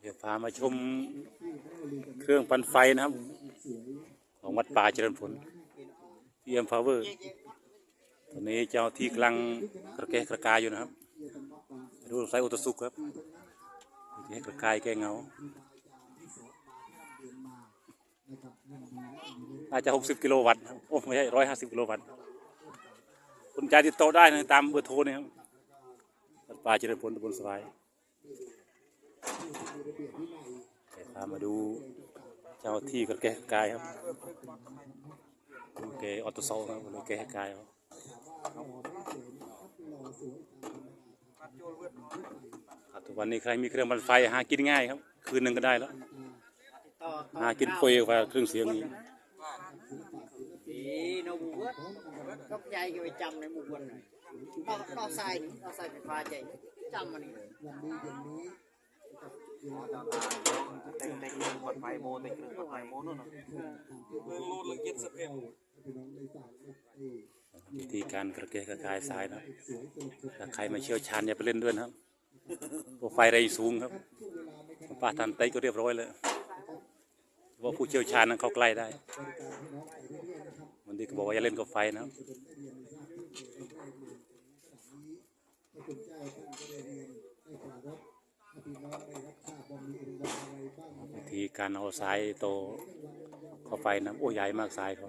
เดี๋ยวพามาชมเครื่องปั่นไฟนะครับ ของวัดป่าเจริญผลพีเอ็มพาวเวอร์ตอนนี้เจ้าที่กำลังกระแกะกระกายอยู่นะครับดูไฟอุตสุกครับกระแกกระกายแกเงาอาจจะ 60 กิโลวัตต์นะครับโอ้ไม่ใช่150กิโลวัตต์สนใจติดต่อได้นะตามเบอร์โทรนี่ครับวัดป่าเจริญผลตำบลสบาย เดี๋ยวพามาดูเจ้าที่กระแกะกายครับโอเคออโตโซครับโอเคกายครับทุกวันนี้ใครมีเครื่องบรรไฟหากินง่ายครับ คืนหนึ่งก็ได้แล้วหากินเปยกว่าเครื่องเสียงนี้ thì nó bù vớt góc dây cái trăm này bù vớt này nó nó sai nó sai phải pha chạy trăm mà này เต็งเต็งกดไฟโมเต็งกดไฟโมนู่นน่ะเรื่องโลดเรื่องเจ็ดสเอ็ดวิธีการกระเกะกระกายทรายนะถ้าใครม่เชี่ยวชาญอย่าไปเล่นด้วยนะครับพวกไฟแรงสูงครับป้าทันเต้ก็เรียบร้อยเลยว่าผู้เชี่ยวชาญนั้นเข้าใกล้ได้วันนี้ก็บอกว่าอย่าเล่นกับไฟนะครับ วิธีการเอาสายโตเข้าไปนะโอ้ใหญ่มากสายเขา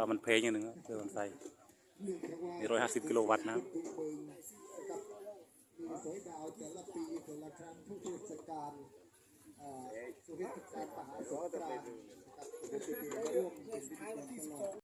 ว่ามันเพลงอย่างหนึ่งครับเครื่องมันไฟมีร้อยห้าสิบกิโลวัตต์นะครับสวยดาวแต่ละปีแต่ละครั้งทุกเทศกาลเอ่อสุริยการมหาสงกรานต์นะครับปกติเราร่วมเป็นพิธีกรตลอด